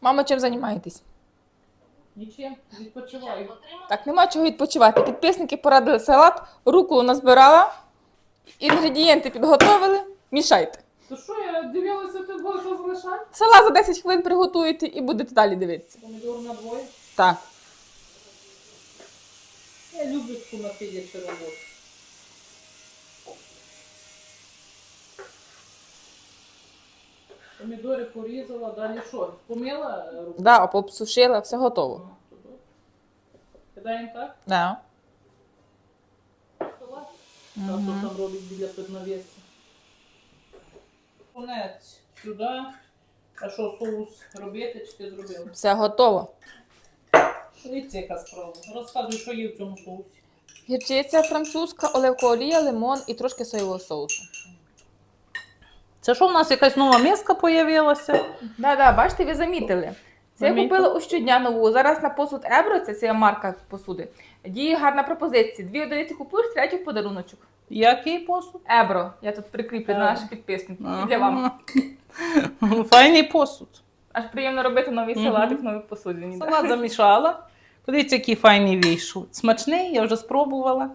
Мама, чим займаєтесь? Нічим, відпочиваю. Так, нема чого відпочивати. Підписники порадили салат, руку назбирала, інгредієнти підготовили. Мішайте. То що я дивилася, ти будеш залишати? Салат за 10 хвилин приготуєте і будете далі дивитися. Помідор на двоє. Так. Я люблю таку насидячу роботу. Помідори порізала, далі що? Помила руку? Да, обсушила, все готово. Кидаємо так? Да. Салат. Так, що там роблять біля піднавісу. Конець сюди. А що, соус робити чи ти зробив? Все готово. Дивіться, яка справа. Розказуй, що є в цьому соусі. Гірчиця французька, оливкова олія, лимон і трошки соєвого соусу. Це що в нас якась нова миска появилася? Да, да, бачите, ви замітили. Це я купила у щодня нову. Зараз на посуд Ебро, це, це марка посуди. Діє гарна пропозиція. Дві одиниці купуєш, третю в подаруночок. Який посуд? Ебро. Я тут прикріплю Ебро. наших підписників. І Для вам. Файний посуд. Аж приємно робити новий салатик, новий посудині. да. Салат замішала. Подивіться, який файний вийшов. Смачний, я вже спробувала.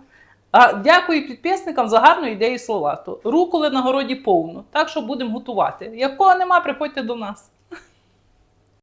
А дякую підписникам за гарну ідею салату. Руколи на городі повно, так що будемо готувати. Якого нема, приходьте до нас.